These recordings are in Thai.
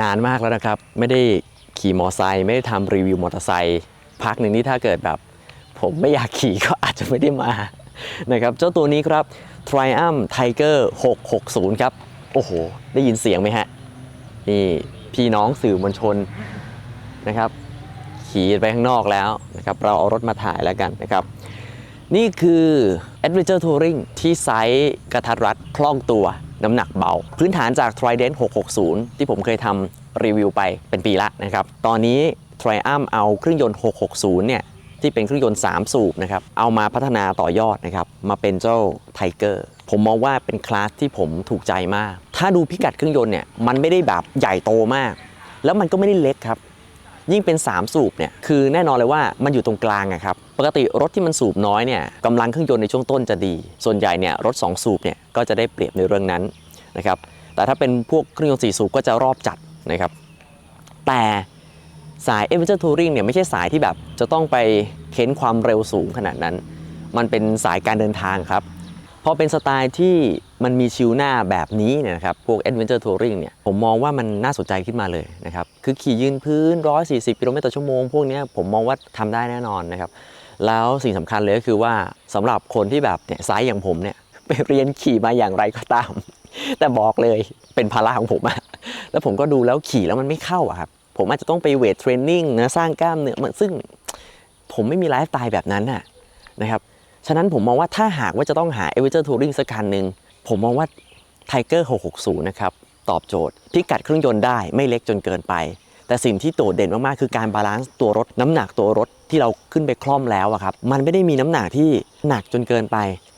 นานมากแล้วนะครับ ไม่ได้ขี่มอไซค์ไม่ได้ทำรีวิวมอเตอร์ไซค์พักหนึ่งนี่ถ้าเกิดแบบ ผมไม่อยากขี่ก็อาจจะไม่ได้มานะครับ เจ้าตัวนี้ครับ Triumph Tiger 660 ครับ โอ้โห ได้ยินเสียงไหมฮะ นี่พี่น้องสื่อมวลชนนะครับ ขี่ไปข้างนอกแล้วนะครับ เราเอารถมาถ่ายแล้วกันนะครับ นี่คือ Adventure Touring ที่ไซส์กระทัดรัดคล่องตัว น้ำหนักเบา พื้นฐานจาก Trident 660 ที่ผมเคยทำรีวิวไปเป็นปีละนะครับ ตอนนี้ Triumph เอาเครื่องยนต์ 660 เนี่ยที่เป็นเครื่องยนต์ 3 สูบนะครับ เอามาพัฒนาต่อยอดนะครับ มาเป็นเจ้า Tiger ผมมองว่าเป็นคลาสที่ผมถูกใจมาก ถ้าดูพิกัดเครื่องยนต์เนี่ยมันไม่ได้แบบใหญ่โตมาก แล้วมันก็ไม่ได้เล็กครับ ยิ่งเป็น 3 สูบเนี่ยคือแน่นอนเลยว่ามันอยู่ตรงกลางอะครับ ปกติรถที่มันสูบน้อยเนี่ยกำลังเครื่องยนต์ในช่วงต้นจะดี ส่วนใหญ่เนี่ยรถ 2 สูบเนี่ยก็จะได้เปรียบในเรื่องนั้นนะครับแต่ถ้าเป็นพวกเครื่องยนต์4สูบก็จะรอบจัดนะครับแต่สาย Adventure Touring เนี่ยไม่ใช่สายที่แบบจะต้องไปเค้นความเร็วสูงขนาดนั้น มันเป็นสายการเดินทางครับพอเป็นสไตล์ที่มันมีชิวหน้าแบบนี้เนี่ยนะครับพวก Adventure Touring เนี่ยผมมองว่ามันน่าสนใจขึ้นมาเลยนะครับคือขี่ยืนพื้น 140 กิโลเมตรต่อชั่วโมงพวกนี้ผมมองว่าทำได้แน่นอนนะครับ แล้วสิ่งสำคัญเลยก็คือว่าสำหรับคนที่แบบเนี่ยไซส์อย่างผมเนี่ยไปเรียนขี่มาอย่างไรก็ตาม แต่บอกเลยเป็นภาระของผมอะแล้วผมก็ดูแล้วขี่แล้วมันไม่เข้าอะครับผมอาจจะต้องไปเวทเทรนนิ่งนะสร้างกล้ามเนื้อมันซึ่งผมไม่มีไลฟ์สไตล์แบบนั้นน่ะนะครับฉะนั้นผมมองว่าถ้าหากว่าจะต้องหา a v e n t u r e Touring สักคันหนึ่งผมมองว่า Tiger 660 นะครับ ตอบโจทย์ พิกัดเครื่องยนต์ได้ไม่เล็กจนเกินไป แต่สิ่งที่โดดเด่นมาก ๆ คือการบาลานซ์ตัวรถ น้ำหนักตัวรถ ที่เราขึ้นไปคล่อมแล้วอะครับ มันไม่ได้มีน้ำหนักที่หนักจนเกินไป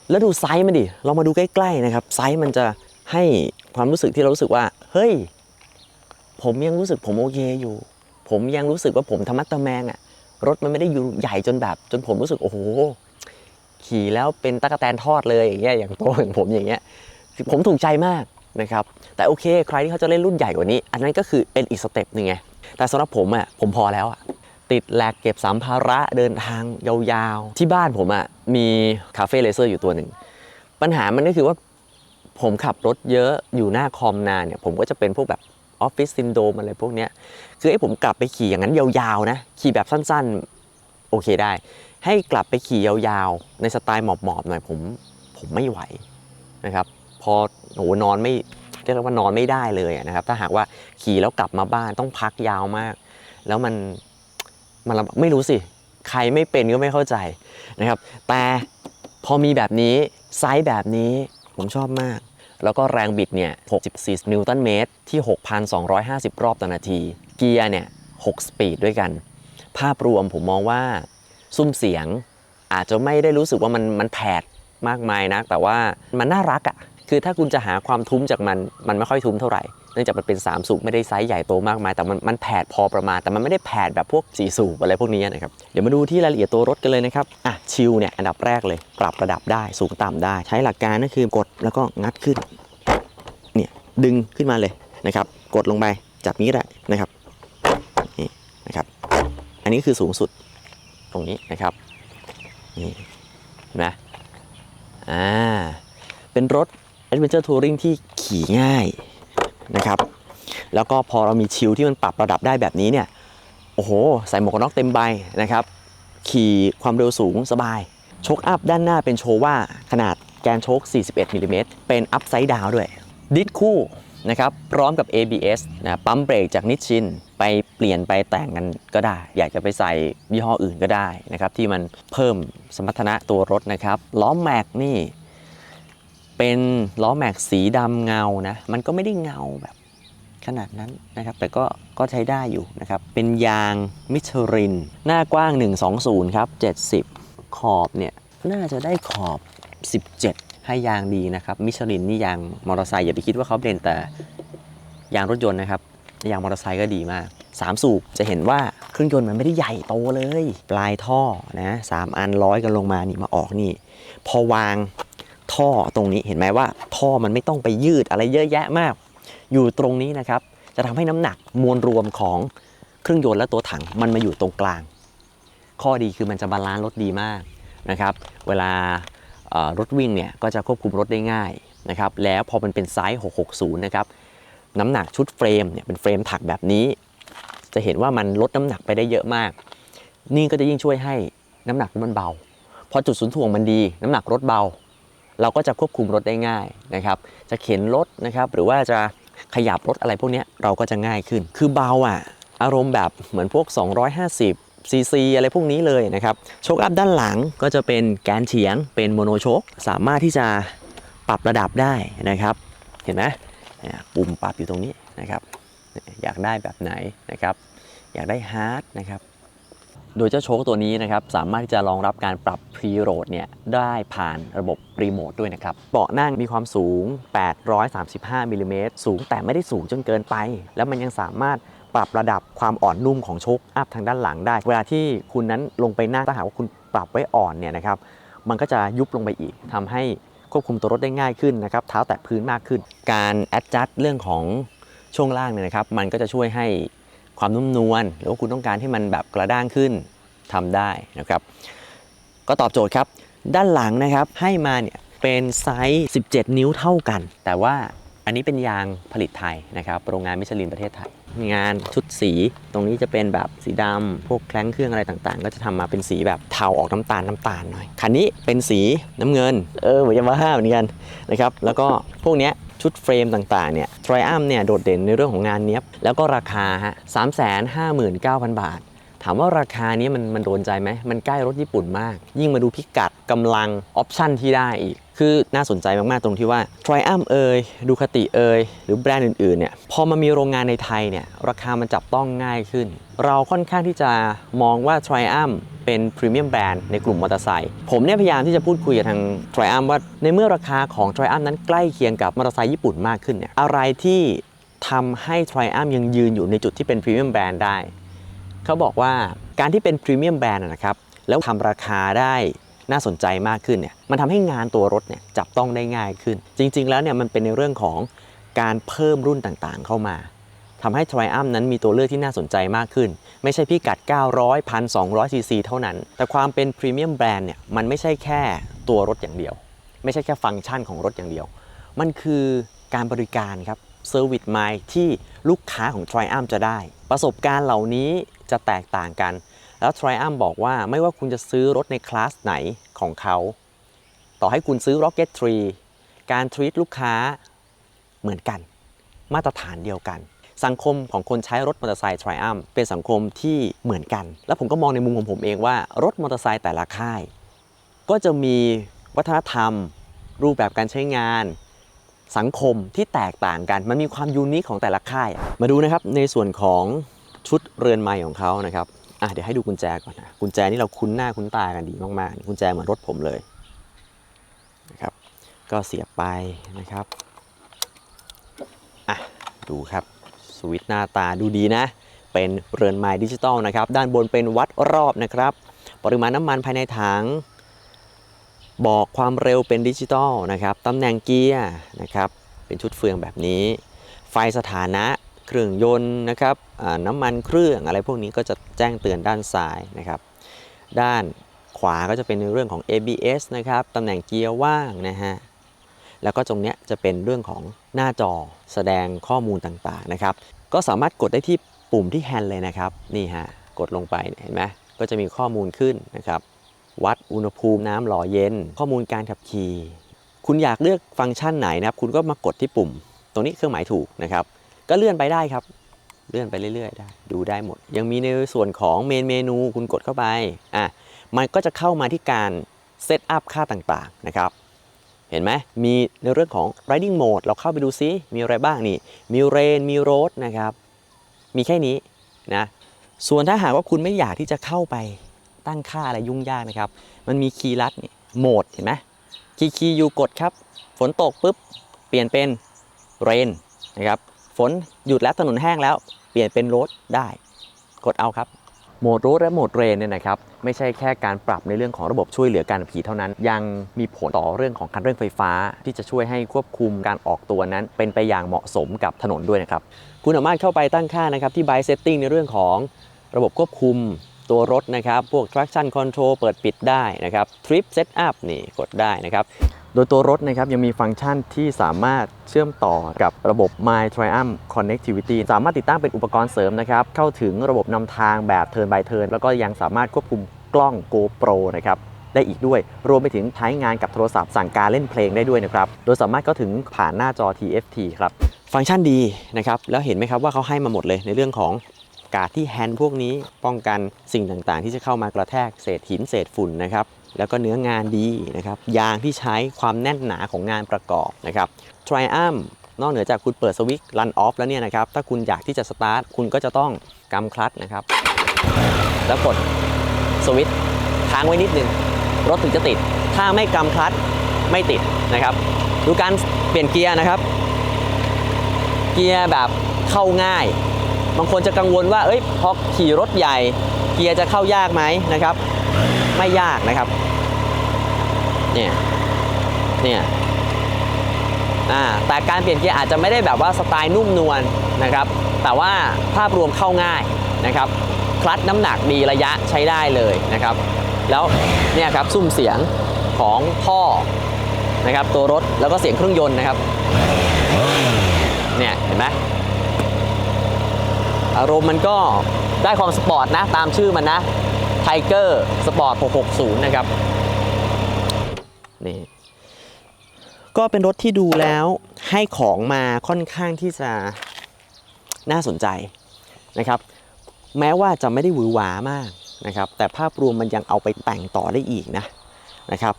แล้วดูไซส์มันดิ เรามาดูใกล้ๆนะครับ ไซส์มันจะให้ความรู้สึกที่เรารู้สึกว่า เฮ้ย ผมยังรู้สึกผมโอเคอยู่ ผมยังรู้สึกว่าผมธรรมัดตะแมงอะรถมันไม่ได้อยู่ใหญ่จนแบบ จนผมรู้สึกโอ้โห ขี่แล้วเป็นตะกแตนทอดเลยอย่างเงี้ย อย่างโตอย่างผมอย่างเงี้ย ผมถูกใจมากนะครับ แต่โอเค ใครที่เขาจะเล่นรุ่นใหญ่กว่านี้ อันนั้นก็คือเป็นอีกสเต็ปหนึ่งไง แต่สำหรับผมอะผมพอแล้วอะ ติดแลกเก็บสัมภาระเดินทางยาวๆ ที่บ้านผมอะมีคาเฟ่เลเซอร์อยู่ตัวหนึ่ง ปัญหามันก็คือว่าผมขับรถเยอะอยู่หน้าคอมนานเนี่ย ผมก็จะเป็นพวกแบบออฟฟิศซินโดมอะไรพวกเนี้ยคือให้ผมกลับไปขี่อย่างนั้นยาวๆนะ ขี่แบบสั้นๆ โอเคได้ ให้กลับไปขี่ยาวๆ ในสไตล์หมอบๆหน่อยผมผมไม่ไหวนะครับ พอโหนอนไม่เรียกว่านอนไม่ได้เลยนะครับ ถ้าหากว่าขี่แล้วกลับมาบ้านต้องพักยาวมาก แล้วมัน มันไม่รู้สิ ใครไม่เป็นก็ไม่เข้าใจนะครับ แต่พอมีแบบนี้ไซส์แบบนี้ผมชอบมาก แล้วก็แรงบิดเนี่ย 64 นิวตันเมตรที่ 6,250 รอบต่อนาที เกียร์เนี่ย 6 สปีดด้วยกัน ภาพรวมผมมองว่าซุ้มเสียงอาจจะไม่ได้รู้สึกว่ามันมันแผดมากมายนะแต่ว่ามันน่ารักอะ่ะ คือถ้าคุณจะหาความทุ้มจากมัน มันไม่ค่อยทุ้มเท่าไหร่ เนื่องจากมันเป็น 3 สูบไม่ได้ไซส์ใหญ่โตมากมายแต่มันมันแผดพอประมาณ แต่มันไม่ได้แผดแบบพวก4สูบอะไรพวกนี้นะครับเดี๋ยวมาดูที่รายละเอียดตัวรถกันเลยนะครับอะชิลเนี่ยอันดับแรกเลย ปรับระดับได้สูงต่ำได้ ใช้หลักการก็คือกดแล้วก็งัดขึ้นเนี่ยดึงขึ้นมาเลยนะครับ กดลงไปจับนี้ก็ได้นะครับนี่นะครับ อันนี้คือสูงสุดตรงนี้นะครับนี่เห็นไหมอ่าเป็นรถ Adventure Touring ที่ขี่ง่าย นะครับ แล้วก็พอเรามีชิลที่มันปรับระดับได้แบบนี้เนี่ยโอ้โห ใส่หมวกกันน็อกเต็มใบนะครับขี่ความเร็วสูงสบายโชคอัพด้านหน้าเป็นโชว่าขนาดแกนโชค 41มิลลิเมตรเป็นอัพไซด์ดาวด้วย ดิสคู่นะครับพร้อมกับ ABS นะปั๊มเบรกจากนิชชิน ไปเปลี่ยนไปแต่งกันก็ได้ อยากจะไปใส่ยี่ห้ออื่นก็ได้นะครับที่มันเพิ่มสมรรถนะตัวรถนะครับล้อแม็กนี่ เป็นล้อแม็กสีดำเงานะ มันก็ไม่ได้เงาแบบขนาดนั้นนะครับ แต่ก็ก็ใช้ได้อยู่นะครับ เป็นยางมิชลิน หน้ากว้าง 120 ครับ 70 ขอบเนี่ย น่าจะได้ขอบ 17 ให้ยางดีนะครับ มิชลินนี่ยางมอเตอร์ไซค์อย่าไปคิดว่าเขาเป็นแต่ยางรถยนต์นะครับยางมอเตอร์ไซค์ก็ดีมาก 3 สูบจะเห็นว่าเครื่องยนต์มันไม่ได้ใหญ่โตเลย ปลายท่อนะสามอันร้อยกันลงมานี่มาออกนี่ พอวาง ท่อตรงนี้เห็นไหมว่า ท่อมันไม่ต้องไปยืดอะไรเยอะแยะมาก อยู่ตรงนี้นะครับ จะทำให้น้ำหนักมวลรวมของเครื่องยนต์และตัวถังมันมาอยู่ตรงกลาง ข้อดีคือมันจะบาลานซ์รถดีมากนะครับ เวลารถวิ่งเนี่ยก็จะควบคุมรถได้ง่ายนะครับ แล้วพอมันเป็นไซส์ 660 นะครับ น้ำหนักชุดเฟรมเนี่ยเป็นเฟรมถักแบบนี้ จะเห็นว่ามันลดน้ำหนักไปได้เยอะมาก นี่ก็จะยิ่งช่วยให้น้ำหนักมันเบา พอจุดศูนย์ถ่วงมันดี น้ำหนักรถเบา เราก็จะควบคุมรถได้ง่ายนะครับ จะเข็นรถนะครับ หรือว่าจะขยับรถอะไรพวกนี้เราก็จะง่ายขึ้น คือเบาอะ อารมณ์แบบเหมือนพวก 250ซีซีอะไรพวกนี้เลยนะครับ โชคอัพด้านหลังก็จะเป็นแกนเฉียง เป็นโมโนโชค สามารถที่จะปรับระดับได้นะครับ เห็นไหมปุ่มปรับอยู่ตรงนี้นะครับ อยากได้แบบไหนนะครับ อยากได้ฮาร์ดนะครับ โดยเจ้าโชคตัวนี้นะครับสามารถที่จะรองรับการปรับพรีโหลดเนี่ยได้ผ่านระบบรีโมทด้วยนะครับเบาะนั่งมีความสูง 835มิลลิเมตรสูงแต่ไม่ได้สูงจนเกินไป แล้วมันยังสามารถปรับระดับความอ่อนนุ่มของโชคอัพทางด้านหลังได้ เวลาที่คุณนั้นลงไปนั่งถ้าหากว่าคุณปรับไว้อ่อนเนี่ยนะครับมันก็จะยุบลงไปอีกทำให้ควบคุมตัวรถได้ง่ายขึ้นนะครับเท้าแตะพื้นมากขึ้น การ adjust เรื่องของช่วงล่างเนี่ยนะครับ มันก็จะช่วยให้ ความนุ่มนวลหรือว่าคุณต้องการให้มันแบบกระด้างขึ้นทำได้นะครับ ก็ตอบโจทย์ครับ ด้านหลังนะครับให้มาเนี่ยเป็นไซส์ 17 นิ้วเท่ากัน แต่ว่าอันนี้เป็นยางผลิตไทยนะครับ โรงงานมิชลินประเทศไทย งานชุดสี ตรงนี้จะเป็นแบบสีดำพวกแคล้งเครื่องอะไรต่างๆ ก็จะทำมาเป็นสีแบบเทาออกน้ำตาลน้ำตาลหน่อย คันนี้เป็นสีน้ำเงิน เออเหมือนยามาฮ่าเหมือนกันนะครับ แล้วก็พวกเนี้ย ชุดเฟรมต่างๆเนี่ย t r i u m เนี่ยโดดเด่นในเรื่องของงานเนี้ยบ แล้วก็ราคาฮะสามแสนห้าหมื่นเก้าพันบาท ถามว่าราคานี้มันมันโดนใจไหม มันใกล้รถญี่ปุ่นมาก ยิ่งมาดูพิกัดกำลังออปชั่นที่ได้อีก คือน่าสนใจมาก ๆ ตรงที่ว่า t r i u m p เอยดูคติเอยหรือแบรนด์อื่น ๆ เนี่ย พอมามีโรงงานในไทยเนี่ย ราคามันจับต้องง่ายขึ้น เราค่อนข้างที่จะมองว่า t r i u m p เป็นพรีเมียมแบรนด์ในกลุ่มมอเตอร์ไซค์ผมเนี่ยพยายามที่จะพูดคุยกับทาง t r i u m p ว่าในเมื่อราคาของ t r i u m p นั้นใกล้เคียงกับมอเตอร์ไซค์ญี่ปุ่นมากขึ้นเนี่ยอะไรที่ทำให้ t r i u m p ยังยืนอยู่ในจุดที่เป็นพรีเมียมแบรนด์ได้เขาบอกว่าการที่เป็นพรีเมียมแบรนด์นะครับแล้วทำราคาได้ น่าสนใจมากขึ้นเนี่ยมันทำให้งานตัวรถเนี่ยจับต้องได้ง่ายขึ้น จริง ๆ แล้วเนี่ยมันเป็นในเรื่องของการเพิ่มรุ่นต่างๆ เข้ามาทำให้ Triumph นั้นมีตัวเลือกที่น่าสนใจมากขึ้น ไม่ใช่พิกัด 900 1,200ซีซีเท่านั้น แต่ความเป็นพรีเมียมแบรนด์เนี่ยมันไม่ใช่แค่ตัวรถอย่างเดียว ไม่ใช่แค่ฟังก์ชันของรถอย่างเดียว มันคือการบริการครับเซอร์วิสไมล์ที่ลูกค้าของ Triumph จะได้ ประสบการณ์เหล่านี้จะแตกต่างกัน แล้ว Triumph บอกว่าไม่ว่าคุณจะซื้อรถในคลาสไหนของเขา ต่อให้คุณซื้อ Rocket 3 การทรีตลูกค้าเหมือนกัน มาตรฐานเดียวกัน สังคมของคนใช้รถมอเตอร์ไซค์ Triumph เป็นสังคมที่เหมือนกัน แล้วผมก็มองในมุมของผมเองว่ารถมอเตอร์ไซค์แต่ละค่าย ก็จะมีวัฒนธรรม รูปแบบการใช้งานสังคมที่แตกต่างกัน มันมีความยูนิคของแต่ละค่าย มาดูนะครับในส่วนของชุดเรือนไม้ของเขานะครับ อะเดี๋ยวให้ดูกุญแจก่อนนะกุญแจนี่เราคุ้นหน้าคุ้นตากันดีมากๆกุญแจเหมือนรถผมเลยนะครับก็เสียบไปนะครับอะดูครับสวิตช์หน้าตาดูดีนะ เป็นเรือนไม้ดิจิตอลนะครับ ด้านบนเป็นวัดรอบนะครับ ปริมาณน้ำมันภายในถังบอกความเร็วเป็นดิจิตอลนะครับตำแหน่งเกียร์นะครับ เป็นชุดเฟืองแบบนี้ ไฟสถานะ เครื่องยนต์นะครับน้ำมันเครื่องอะไรพวกนี้ก็จะแจ้งเตือนด้านซ้ายนะครับ ด้านขวาก็จะเป็นในเรื่องของ ABS นะครับตำแหน่งเกียร์ว่างนะฮะแล้วก็ตรงเนี้ยจะเป็นเรื่องของหน้าจอแสดงข้อมูลต่างๆนะครับ ก็สามารถกดได้ที่ปุ่มที่แฮนด์เลยนะครับนี่ฮะกดลงไปเนี่ยเห็นไหมก็จะมีข้อมูลขึ้นนะครับ วัดอุณหภูมิน้ำหล่อเย็น ข้อมูลการขับขี่ คุณอยากเลือกฟังก์ชันไหนนะครับ คุณก็มากดที่ปุ่ม ตรงนี้เครื่องหมายถูกนะครับ ก็เลื่อนไปได้ครับ เลื่อนไปเรื่อยๆได้ดูได้หมด ยังมีในส่วนของเมนเมนูคุณกดเข้าไปอะมันก็จะเข้ามาที่การเซตอัพค่าต่างๆนะครับ เห็นไหมมีในเรื่องของ riding mode เราเข้าไปดูซิ มีอะไรบ้างนี่ มี rain มี road นะครับ มีแค่นี้นะ ส่วนถ้าหากว่าคุณไม่อยากที่จะเข้าไปตั้งค่าอะไรยุ่งยากนะครับ มันมีคีย์ลัดนี่โหมดเห็นไหมคีย์คีย์อยู่กดครับ ฝนตกปุ๊บ เปลี่ยนเป็น rain นะครับ ฝนหยุดแล้วถนนแห้งแล้ว เปลี่ยนเป็นรถได้ กดเอาครับโหมดรูทและโหมดเรนเนี่ยนะครับไม่ใช่แค่การปรับในเรื่องของระบบช่วยเหลือการขับขี่เท่านั้น ยังมีผลต่อเรื่องของคันเร่งไฟฟ้า ที่จะช่วยให้ควบคุมการออกตัวนั้น เป็นไปอย่างเหมาะสมกับถนนด้วยนะครับ คุณสามารถเข้าไปตั้งค่านะครับที่ Bike Setting ในเรื่องของระบบควบคุม ตัวรถนะครับ พวก traction control เปิดปิดได้นะครับ trip setup นี่กดได้นะครับ โดยตัวรถนะครับยังมีฟังก์ชันที่สามารถเชื่อมต่อกับระบบ My Triumph Connectivity สามารถติดตั้งเป็นอุปกรณ์เสริมนะครับ เข้าถึงระบบนำทางแบบ Turn by Turn แล้วก็ยังสามารถควบคุมกล้อง GoPro นะครับได้อีกด้วย รวมไปถึงใช้งานกับโทรศัพท์สั่งการเล่นเพลงได้ด้วยนะครับ โดยสามารถเข้าถึงผ่านหน้าจอ TFT ครับ ฟังก์ชันดีนะครับ แล้วเห็นไหมครับว่าเขาให้มาหมดเลยในเรื่องของ การ์ดที่แฮนด์พวกนี้ป้องกันสิ่งต่างๆ ที่จะเข้ามากระแทกเศษหินเศษฝุ่นนะครับแล้วก็เนื้องานดีนะครับยางที่ใช้ความแน่นหนาของงานประกอบนะครับ Triumph นอกเหนือจากคุณเปิดสวิตช์ Run Off แล้วเนี่ยนะครับถ้าคุณอยากที่จะสตาร์ทคุณก็จะต้องกำคลัตช์นะครับแล้วกดสวิตช์ค้างไว้นิดนึงรถถึงจะติด ถ้าไม่กำคลัตช์ไม่ติดนะครับ ดูการเปลี่ยนเกียร์นะครับ เกียร์แบบเข้าง่าย บางคนจะกังวลว่าเอ้ยพอขี่รถใหญ่เกียร์จะเข้ายากไหมนะครับ ไม่ยากนะครับเนี่ยเนี่ยอ่าแต่การเปลี่ยนเกียร์อาจจะไม่ได้แบบว่าสไตล์นุ่มนวลนะครับ แต่ว่าภาพรวมเข้าง่ายนะครับคลัตช์น้ำหนักดีระยะใช้ได้เลยนะครับ แล้วเนี่ยครับซุ้มเสียงของท่อนะครับตัวรถแล้วก็เสียงเครื่องยนต์นะครับเนี่ยเห็นไหม อารมณ์มันก็ได้ความสปอร์ตนะ ตามชื่อมันนะ Tiger Sport 660 นะครับ นี่ ก็เป็นรถที่ดูแล้วให้ของมาค่อนข้างที่จะน่าสนใจนะครับ แม้ว่าจะไม่ได้หวือหวามากนะครับ แต่ภาพรวมมันยังเอาไปแต่งต่อได้อีกนะนะครับ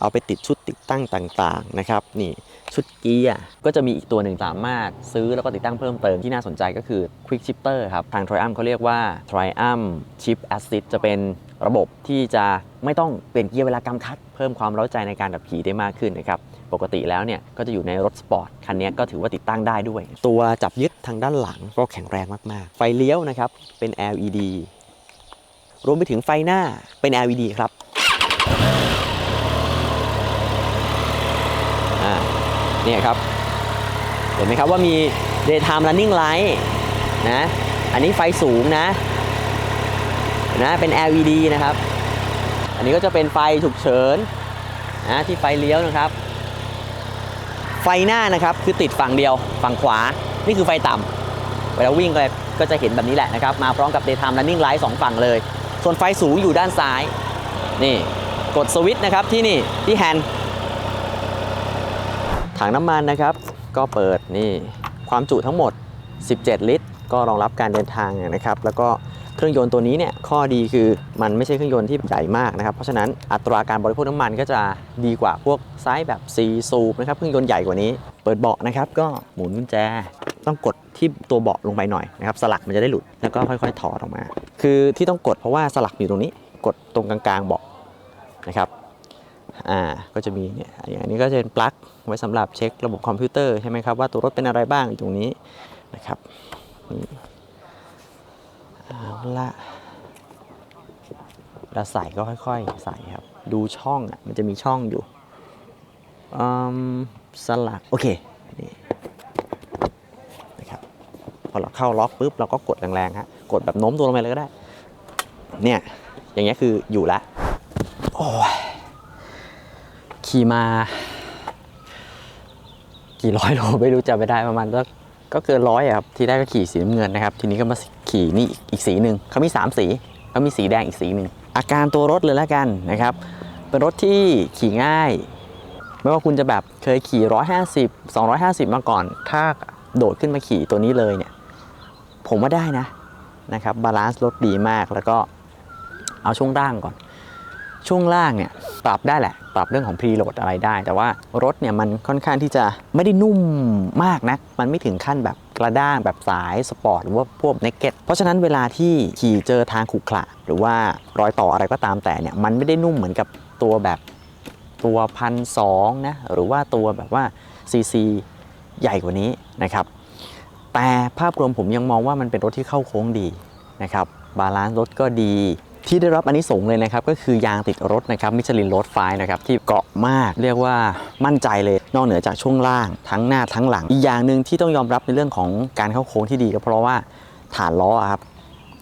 เอาไปติดชุดติดตั้งต่างๆนะครับนี่ชุดเกียร์ก็จะมีอีกตัวหนึ่งสามารถซื้อแล้วก็ติดตั้งเพิ่มเติมที่น่าสนใจก็คือ Quick Shifter ครับ ทาง Triumph เขาเรียกว่า Triumph Shift Assist จะเป็นระบบที่จะไม่ต้องเปลี่ยนเกียร์เวลากำคัด เพิ่มความเร้าใจในการขับขี่ได้มากขึ้นนะครับปกติแล้วเนี่ยก็จะอยู่ในรถสปอร์ตคันนี้ก็ถือว่าติดตั้งได้ด้วย ตัวจับยึดทางด้านหลังก็แข็งแรงมากๆ ไฟเลี้ยวนะครับเป็น LED รวมไปถึงไฟหน้าเป็น LED ครับ อ่า เนี่ยครับ เห็นไหมครับว่ามี daytime running light นะ อันนี้ไฟสูงนะ นะ เป็น LED นะครับ อันนี้ก็จะเป็นไฟฉุกเฉินนะที่ไฟเลี้ยวนะครับ ไฟหน้านะครับคือติดฝั่งเดียวฝั่งขวา นี่คือไฟต่ำเวลาวิ่งก็ก็จะเห็นแบบนี้แหละนะครับ มาพร้อมกับ daytime running light สองฝั่งเลย ส่วนไฟสูงอยู่ด้านซ้าย นี่ กดสวิตช์นะครับที่นี่ที่แฮนด์ ถังน้ำมันนะครับ ก็เปิดนี่ความจุทั้งหมด 17 ลิตร ก็รองรับการเดินทางนะครับ แล้วก็เครื่องยนต์ตัวนี้เนี่ยข้อดีคือมันไม่ใช่เครื่องยนต์ที่ใหญ่มากนะครับ เพราะฉะนั้นอัตราการบริโภคน้ำมันก็จะดีกว่าพวกไซส์แบบ4สูบนะครับเครื่องยนต์ใหญ่กว่านี้ เปิดเบาะนะครับ ก็หมุนกุญแจต้องกดที่ตัวเบาะลงไปหน่อยนะครับสลักมันจะได้หลุดแล้วก็ค่อยๆถอดออกมา คือที่ต้องกดเพราะว่าสลักอยู่ตรงนี้ กดตรงกลางๆเบาะนะครับ อ่าก็จะมีเนี่ยอย่างอันนี้ก็จะเป็นปลั๊กไว้สำหรับเช็คระบบคอมพิวเตอร์ใช่ไหมครับว่าตัวรถเป็นอะไรบ้างอยู่ตรงนี้นะครับนี่เอาละแล้วใส่ก็ค่อยๆ ใส่ครับ ดูช่องอะมันจะมีช่องอยู่อืมสลักโอเคนี่นะครับพอเราเข้าล็อกปุ๊บเราก็กดแรงๆฮะกดแบบโน้มตัวลงไปเลยก็ได้ เนี่ยอย่างเงี้ยคืออยู่ละโอ้ย ขี่มา กี่ร้อยโลไม่รู้จำไม่ได้ประมาณก็ก็เกินร้อยครับที่ได้ก็ขี่สีน้ำเงินนะครับ ทีนี้ก็มาขี่นี่อีกสีหนึ่งเขามี 3 สีเขามีสีแดงอีกสีหนึ่งอาการตัวรถเลยแล้วกันนะครับ เป็นรถที่ขี่ง่าย ไม่ว่าคุณจะแบบเคยขี่ 150 250 มาก่อน ถ้าโดดขึ้นมาขี่ตัวนี้เลยเนี่ย ผมว่าได้นะนะครับบาลานซ์รถดีมากแล้วก็เอาช่วงล่างก่อน ช่วงล่างเนี่ยปรับได้แหละ ปรับเรื่องของพรีโหลดอะไรได้ แต่ว่ารถเนี่ยมันค่อนข้างที่จะไม่ได้นุ่มมากนะมันไม่ถึงขั้นแบบกระด้างแบบสายสปอร์ตหรือว่าพวกเนกเก็ตเพราะฉะนั้นเวลาที่ขี่เจอทางขรุขระหรือว่ารอยต่ออะไรก็ตามแต่เนี่ยมันไม่ได้นุ่มเหมือนกับตัวแบบตัวพันสองนะหรือว่าตัวแบบว่าซีซีใหญ่กว่านี้นะครับแต่ภาพรวมผมยังมองว่ามันเป็นรถที่เข้าโค้งดีนะครับบาลานซ์รถก็ดี ที่ได้รับอันนี้ส่งเลยนะครับก็คือยางติดรถนะครับมิชลินรถไฟนะครับที่เกาะมากเรียกว่ามั่นใจเลย นอกเหนือจากช่วงล่างทั้งหน้าทั้งหลัง อีกอย่างหนึ่งที่ต้องยอมรับในเรื่องของการเข้าโค้งที่ดีก็เพราะว่าฐานล้อครับ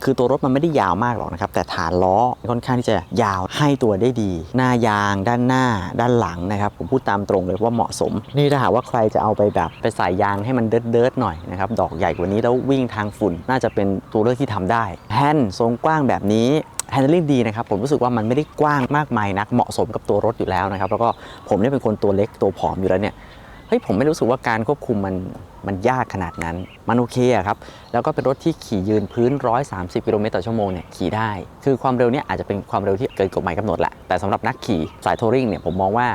คือตัวรถมันไม่ได้ยาวมากหรอกนะครับ แต่ฐานล้อค่อนข้างที่จะยาวให้ตัวได้ดี หน้ายางด้านหน้า ด้านหลังนะครับ ผมพูดตามตรงเลยว่าเหมาะสม นี่ถ้าหากว่าใครจะเอาไปแบบไปใส่ยางให้มันเดิร์ดๆหน่อยนะครับ ดอกใหญ่กว่านี้แล้ววิ่งทางฝุ่นน่าจะเป็นตัวเลือกที่ทำได้แฮนด์ทรงกว้างแบบนี้ แฮนด์ลิ่งดีนะครับผมรู้สึกว่ามันไม่ได้กว้างมากมายนักเหมาะสมกับตัวรถอยู่แล้วนะครับ แล้วก็ผมเนี่ยเป็นคนตัวเล็กตัวผอมอยู่แล้วเนี่ยเฮ้ยผมไม่รู้สึกว่าการควบคุมมันมันยากขนาดนั้น มันโอเคอะครับ แล้วก็เป็นรถที่ขี่ยืนพื้น 130 กิโลเมตรต่อชั่วโมงเนี่ยขี่ได้ คือความเร็วเนี่ยอาจจะเป็นความเร็วที่เกินกฎหมายกำหนดแหละ แต่สำหรับนักขี่สายทัวริงเนี่ยผมมองว่า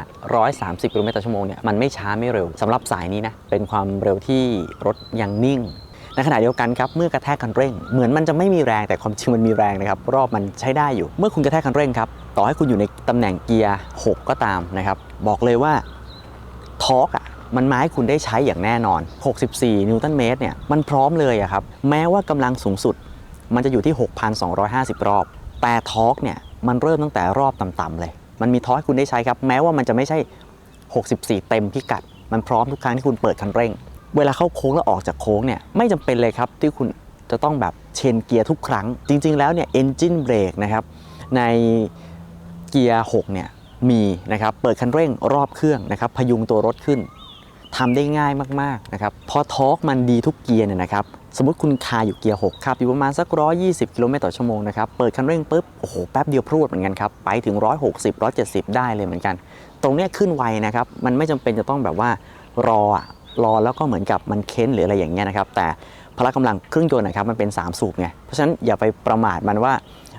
130 กิโลเมตรต่อชั่วโมงเนี่ยมันไม่ช้าไม่เร็วสำหรับสายนี้นะ เป็นความเร็วที่รถยังนิ่ง ในขณะเดียวกันครับเมื่อกระแทกคันเร่ง เหมือนมันจะไม่มีแรงแต่ความจริงมันมีแรงนะครับรอบมันใช้ได้อยู่ เมื่อคุณกระแทกคันเร่งครับต่อให้คุณอยู่ในตำแหน่งเกียร์ 6 ก็ตามนะครับบอกเลยว่าทอร์กอะมันมาให้คุณได้ใช้อย่างแน่นอน 64 นิวตันเมตรเนี่ยมันพร้อมเลยอะครับแม้ว่ากำลังสูงสุด มันจะอยู่ที่ 6,250 รอบ แต่ทอร์กเนี่ยมันเริ่มตั้งแต่รอบต่ำๆเลย มันมีทอร์กคุณได้ใช้ครับ แม้ว่ามันจะไม่ใช่ 64 เต็มพิกัด มันพร้อมทุกครั้งที่คุณเปิดคันเร่ง เวลาเข้าโค้งแล้วออกจากโค้งเนี่ยไม่จำเป็นเลยครับที่คุณจะต้องแบบเชนเกียร์ทุกครั้ง จริง ๆ แล้วเนี่ย engine brake นะครับในเกียร์6เนี่ยมีนะครับเปิดคันเร่งรอบเครื่องนะครับพยุงตัวรถขึ้นทำได้ง่ายมากๆนะครับพอทอร์กมันดีทุกเกียร์เนี่ยนะครับสมมติคุณคาอยู่เกียร์6ขับอยู่ประมาณสัก 120 กิโลเมตรต่อชั่วโมงนะครับเปิดคันเร่งปุ๊บโอ้โหแป๊บเดียวพรวดเหมือนกันครับไปถึง 160 170 ได้เลยเหมือนกัน ตรงเนี้ยขึ้นไวนะครับมันไม่จำเป็นจะต้องแบบว่ารอ รอแล้วก็เหมือนกับมันเค้นหรืออะไรอย่างเงี้ยนะครับ แต่พละกำลังเครื่องยนต์นะครับมันเป็น 3 สูบไง เพราะฉะนั้นอย่าไปประมาทมันว่า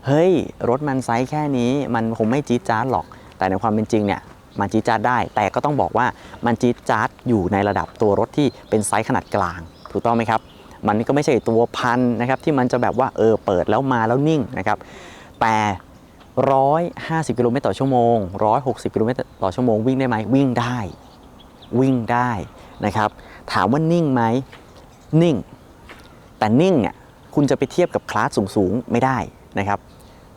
เฮ้ย รถมันไซส์แค่นี้มันคงไม่จี๊ดจ๊าดหรอก แต่ในความเป็นจริงเนี่ยมันจี๊ดจ๊าดได้ แต่ก็ต้องบอกว่ามันจี๊ดจ๊าดอยู่ในระดับตัวรถที่เป็นไซส์ขนาดกลาง ถูกต้องไหมครับ มันก็ไม่ใช่ตัวพันนะครับที่มันจะแบบว่าเออเปิดแล้วมาแล้วนิ่งนะครับแต่150กิโลเมตรต่อชั่วโมง 160 กิโลเมตรต่อชั่วโมงวิ่งได้ไหมวิ่งได้ วิ่งได้ นะครับ ถามว่านิ่งไหมนิ่ง แต่นิ่งเนี่ยคุณจะไปเทียบกับคลาสสูงๆ ไม่ได้นะครับ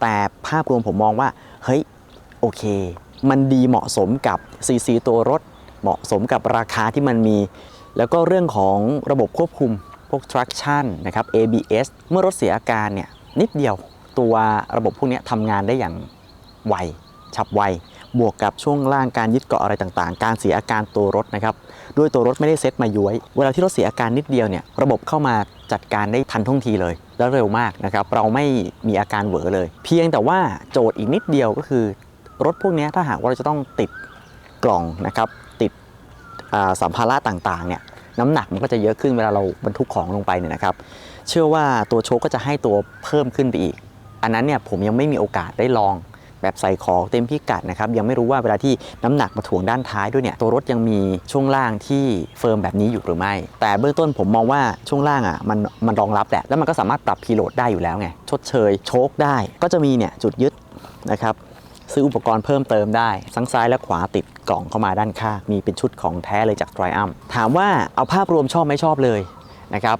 แต่ภาพรวมผมมองว่า เฮ้ย โอเค มันดีเหมาะสมกับ CC ตัวรถ เหมาะสมกับราคาที่มันมี แล้วก็เรื่องของระบบควบคุมพวก traction นะครับ ABS เมื่อรถเสียอาการเนี่ยนิดเดียวตัวระบบพวกนี้ทำงานได้อย่างไว ฉับไว บวกกับช่วงล่างการยึดเกาะอะไรต่างๆ การเสียอาการตัวรถนะครับด้วยตัวรถไม่ได้เซ็ตมาย้วย เวลาที่รถเสียอาการนิดเดียวเนี่ยระบบเข้ามาจัดการได้ทันท่วงทีเลย แล้วเร็วมากนะครับเราไม่มีอาการเหวอเลย เพียงแต่ว่าโจทย์อีกนิดเดียวก็คือ รถพวกนี้ถ้าหากว่าเราจะต้องติดกล่องนะครับติดสัมภาระต่างๆเนี่ยน้ำหนักมันก็จะเยอะขึ้นเวลาเราบรรทุกของลงไปเนี่ยนะครับ เชื่อว่าตัวโชคก็จะให้ตัวเพิ่มขึ้นไปอีก อันนั้นเนี่ยผมยังไม่มีโอกาสได้ลอง แบบใส่ของเต็มพิกัดนะครับยังไม่รู้ว่าเวลาที่น้ำหนักมาถ่วงด้านท้ายด้วยเนี่ยตัวรถยังมีช่วงล่างที่เฟิร์มแบบนี้อยู่หรือไม่ แต่เบื้องต้นผมมองว่าช่วงล่างอะมันมันรองรับแหละแล้วมันก็สามารถปรับพีโลดได้อยู่แล้วไงชดเชยโชคได้ ก็จะมีเนี่ยจุดยึดนะครับซื้ออุปกรณ์เพิ่มเติมได้ทั้งซ้ายและขวาติดกล่องเข้ามาด้านข้างมีเป็นชุดของแท้เลยจาก Triumph ถามว่าเอาภาพรวมชอบไม่ชอบเลยนะครับ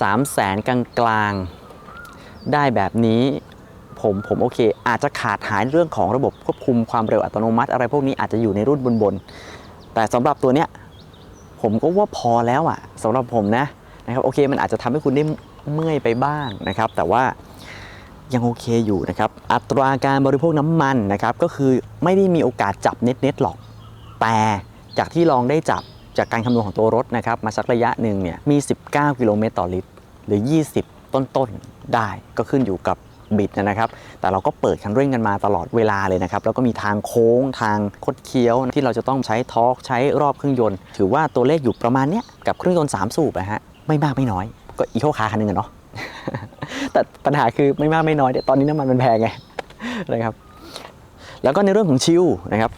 3 0 0แสนกลางๆได้แบบนี้ ผมผมโอเค อาจจะขาดหายเรื่องของระบบควบคุมความเร็วอัตโนมัติ อะไรพวกนี้อาจจะอยู่ในรุ่นบนๆแต่สำหรับตัวเนี้ยผมก็ว่าพอแล้วอะสำหรับผมนะนะครับโอเคมันอาจจะทำให้คุณได้เมื่อยไปบ้างนะครับ แต่ว่ายังโอเคอยู่นะครับ อัตราการบริโภคน้ำมันนะครับก็คือไม่ได้มีโอกาสจับเน็ตๆหรอก แต่จากที่ลองได้จับจากการคำนวณของตัวรถนะครับมาสักระยะหนึ่งเนี่ยมี 19 กิโลเมตรต่อลิตร หรือ 20 ต้นๆ ได้ก็ขึ้นอยู่กับ บิดนะครับ แต่เราก็เปิดคันเร่งกันมาตลอดเวลาเลยนะครับ แล้วก็มีทางโค้งทางคดเคี้ยวที่เราจะต้องใช้ทอร์กใช้รอบเครื่องยนต์ ถือว่าตัวเลขอยู่ประมาณเนี้ยกับเครื่องยนต์3สูบนะฮะไม่มากไม่น้อย ก็อีโคคาร์คันหนึงอะเนาะแต่ปัญหาคือไม่มากไม่น้อยเนี่ยตอนนี้น้ำมันมันแพงไงนะครับแล้วก็ในเรื่องของชิลนะครับ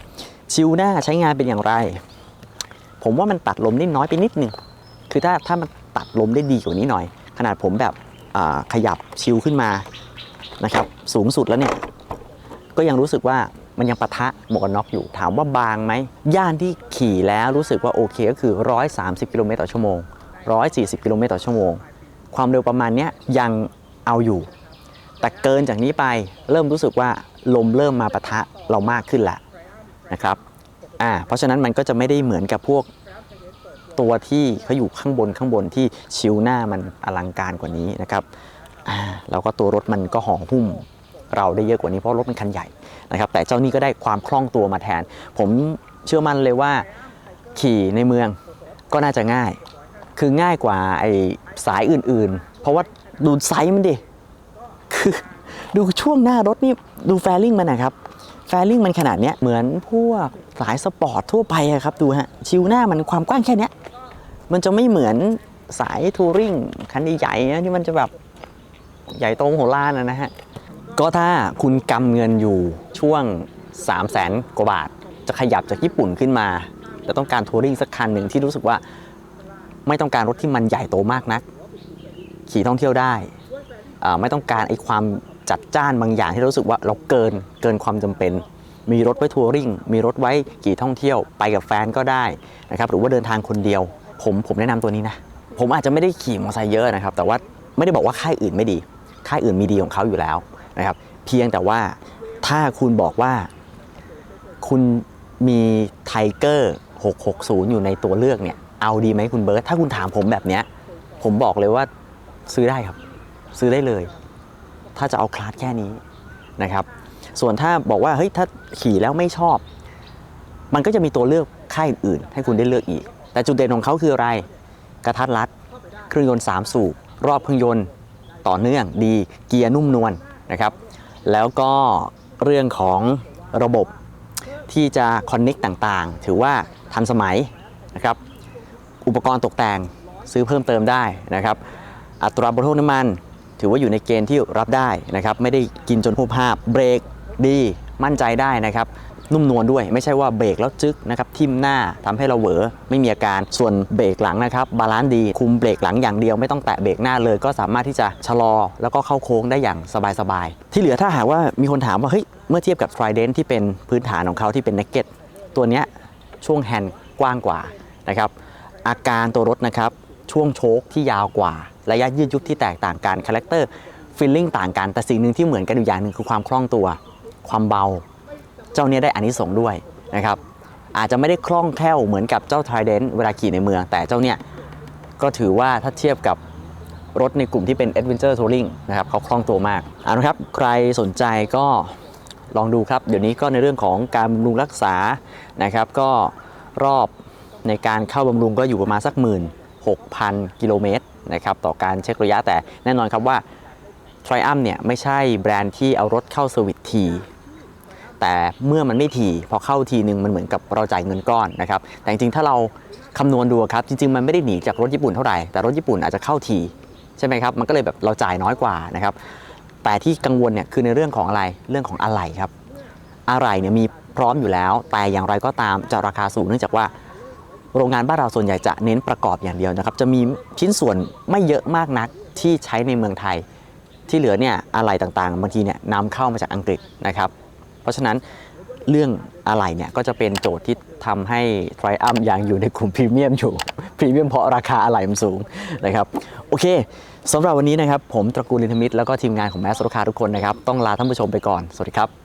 ชิลหน้าใช้งานเป็นอย่างไร ผมว่ามันตัดลมได้น้อยไปนิดนึงคือถ้าถ้ามันตัดลมได้ดีกว่านี้หน่อย ขนาดผมแบบขยับชิลขึ้นมา นะครับสูงสุดแล้วเนี่ยก็ยังรู้สึกว่ามันยังปะทะหมวกกันน็อกอยู่ ถามว่าบางไหมย่านที่ขี่แล้วรู้สึกว่าโอเคก็คือ 130 กิโลเมตรต่อชั่วโมง 140 กิโลเมตรต่อชั่วโมง ความเร็วประมาณนี้ยยังเอาอยู่ แต่เกินจากนี้ไปเริ่มรู้สึกว่าลมเริ่มมาปะทะเรามากขึ้นละนะครับอ่าเพราะฉะนั้นมันก็จะไม่ได้เหมือนกับพวกตัวที่เขาอยู่ข้างบนข้างบนที่ชิวหน้ามันอลังการกว่านี้นะครับ อ่าแล้วก็ตัวรถมันก็ห่อหุ้มเราได้เยอะกว่านี้เพราะรถมันคันใหญ่นะครับแต่เจ้านี้ก็ได้ความคล่องตัวมาแทน ผมเชื่อมั่นเลยว่าขี่ในเมืองก็น่าจะง่าย คือง่ายกว่าไอ้สายอื่นๆ เพราะว่าดูไซส์มันดิคือดูช่วงหน้ารถนี่ดูแฟลิ่งมันนะครับแฟลิ่งมันขนาดเนี้ยเหมือนพวกสายสปอร์ตทั่วไปครับดูฮะชิวหน้ามันความกว้างแค่เนี้ยมันจะไม่เหมือนสายทัวริงคันใหญ่ๆนะที่มันจะแบบ ใหญ่โตมโหฬารนะนะฮะ ก็ถ้าคุณกำเงินอยู่ช่วง 3 0 0แสนกว่าบาท จะขยับจากญี่ปุ่นขึ้นมาแล้วต้องการทัวริงสักคันหนึ่งที่รู้สึกว่าไม่ต้องการรถที่มันใหญ่โตมากนัก ขี่ท่องเที่ยวได้ ไม่ต้องการไอ้ความจัดจ้านบางอย่างที่รารู้สึกว่าเราเกินเกินความจำเป็น มีรถไว้ทัวริงมีรถไว้ขี่ท่องเที่ยวไปกับแฟนก็ได้นะครับหรือว่าเดินทางคนเดียว ผมผมแนะนำตัวนี้นะ ผมอาจจะไม่ได้ขี่มอเตอร์ไซค์เยอะนะครับ แต่ว่าไม่ได้บอกว่าค่ายอื่นไม่ดี ค่ายอื่นมีดีของเขาอยู่แล้วนะครับ เพียงแต่ว่าถ้าคุณบอกว่าคุณมีไทเกอร์660 อยู่ในตัวเลือกเนี่ย เอาดีไหมคุณเบิร์ตถ้าคุณถามผมแบบเนี้ย ผมบอกเลยว่าซื้อได้ครับ ซื้อได้เลย ถ้าจะเอาคลาสแค่นี้นะครับ ส่วนถ้าบอกว่าเฮ้ยถ้าขี่แล้วไม่ชอบ มันก็จะมีตัวเลือกค่ายอื่น ให้คุณได้เลือกอีก แต่จุดเด่นของเขาคืออะไร กระทัดรัด เครื่องยนต์3สูบรอบเครื่องยนต์ ต่อเนื่องดีเกียร์นุ่มนวลนะครับ แล้วก็เรื่องของระบบที่จะคอนเน็กต่างๆ ถือว่าทันสมัยนะครับ อุปกรณ์ตกแต่งซื้อเพิ่มเติมได้นะครับ อัตราบริโภคน้ำมัน ถือว่าอยู่ในเกณฑ์ที่รับได้นะครับ ไม่ได้กินจนหูภาพเบรกดีมั่นใจได้นะครับ นุ่มนวลด้วย ไม่ใช่ว่าเบรกแล้วจึ๊กนะครับทิ่มหน้าทำให้เราเหวอไม่มีอาการส่วนเบรกหลังนะครับบาลานซ์ดีคุมเบรกหลังอย่างเดียวไม่ต้องแตะเบรกหน้าเลยก็สามารถที่จะชะลอ แล้วก็เข้าโค้งได้อย่างสบายๆที่เหลือถ้าหากว่ามีคนถามว่าเฮ้ยเมื่อเทียบกับ Trident ที่เป็นพื้นฐานของเขาที่เป็น Naked ตัวเนี้ยช่วงแฮนด์กว้างกว่านะครับอาการตัวรถนะครับช่วงโชคที่ยาวกว่า ระยะยืดยุดที่แตกต่างกันคาแรคเตอร์ฟีลลิ่งต่างกันแต่สิ่งหนึ่งที่เหมือนกันอยู่อย่างหนึ่งคือความคล่องตัว ความเบา เจ้าเนี้ยได้อานิสงส์ด้วยนะครับอาจจะไม่ได้คล่องแคล่วเหมือนกับเจ้า Trident เวลาขี่ในเมือง แต่เจ้าเนี้ยก็ถือว่าถ้าเทียบกับรถในกลุ่มที่เป็น Adventure Touring นะครับเขาคล่องตัวมากเอาละครับใครสนใจก็ลองดูครับ เดี๋ยวนี้ก็ในเรื่องของการบำรุงรักษานะครับ ก็รอบในการเข้าบำรุงก็อยู่ประมาณสักหมื่น6,000กิโลเมตรนะครับต่อการเช็คระยะแต่แน่นอนครับว่า t r i u m p เนี่ยไม่ใช่แบรนด์ที่เอารถเข้าเซอร์วิสที แต่เมื่อมันไม่ทีพอเข้าทีหนึ่งมันเหมือนกับเราจ่ายเงินก้อนนะครับแต่จริงๆถ้าเราคำนวณดูครับจริง ๆ มันไม่ได้หนีจากรถญี่ปุ่นเท่าไหร่แต่รถญี่ปุ่นอาจจะเข้าทีใช่ไหมครับมันก็เลยแบบเราจ่ายน้อยกว่านะครับแต่ที่กังวลเนี่ยคือในเรื่องของอะไรเรื่องของอะไหล่ครับอะไหล่เนี่ยมีพร้อมอยู่แล้ว แต่อย่างไรก็ตามจะราคาสูงเนื่องจากว่าโรงงานบ้านเราส่วนใหญ่จะเน้นประกอบอย่างเดียวนะครับ จะมีชิ้นส่วนไม่เยอะมากนักที่ใช้ในเมืองไทย ที่เหลือเนี่ยอะไหล่ต่างๆ บางทีเนี่ยนำเข้ามาจากอังกฤษนะครับ เพราะฉะนั้นเรื่องอะไหล่เนี่ยก็จะเป็นโจทย์ที่ทำให้ไทรอัมยังอยู่ในกลุ่มพรีเมียมอยู่พรีเมียมเพราะราคาอะไหล่มันสูงนะครับโอเคสำหรับวันนี้นะครับผมตระกูลลินทมิตรแล้วก็ทีมงานของแมสโรคาทุกคนนะครับต้องลาท่านผู้ชมไปก่อน สวัสดีครับ